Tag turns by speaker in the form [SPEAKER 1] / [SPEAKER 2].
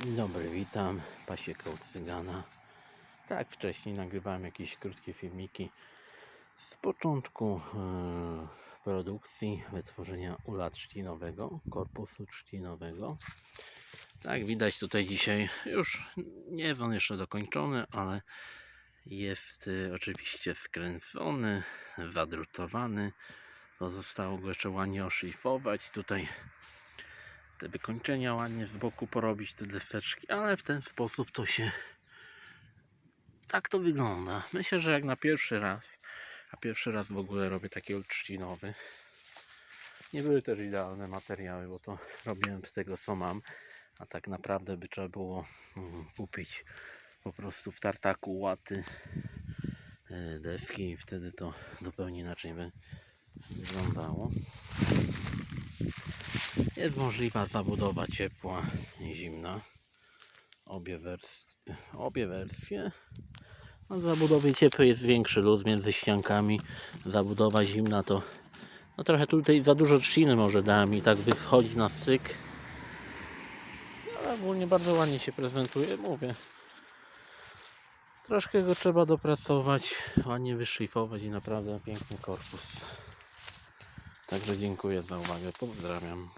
[SPEAKER 1] Dzień dobry, witam. Pasieka od Cygana. Tak, wcześniej nagrywałem jakieś krótkie filmiki z początku e, produkcji wytworzenia ula trzcinowego, korpusu trzcinowego. Tak, widać tutaj dzisiaj już nie jest on jeszcze dokończony, ale jest e, oczywiście skręcony, zadrutowany. Pozostało go jeszcze ładnie oszlifować. Tutaj te wykończenia ładnie z boku porobić, te deseczki, ale w ten sposób to się tak to wygląda. Myślę, że jak na pierwszy raz, a pierwszy raz w ogóle robię taki trzcinowy. Nie były też idealne materiały, bo to robiłem z tego co mam, a tak naprawdę by trzeba było mm, kupić po prostu w tartaku łaty e, deski i wtedy to zupełnie inaczej by wyglądało. Jest możliwa zabudowa ciepła i zimna. Obie, wers obie wersje. No, w zabudowie ciepłej jest większy luz między ściankami. Zabudowa zimna to no trochę tutaj za dużo trzciny może dałem tak wychodzi na styk. Ale ogólnie bardzo ładnie się prezentuje, mówię. Troszkę go trzeba dopracować, ładnie wyszlifować i naprawdę piękny korpus. Także dziękuję za uwagę. Pozdrawiam.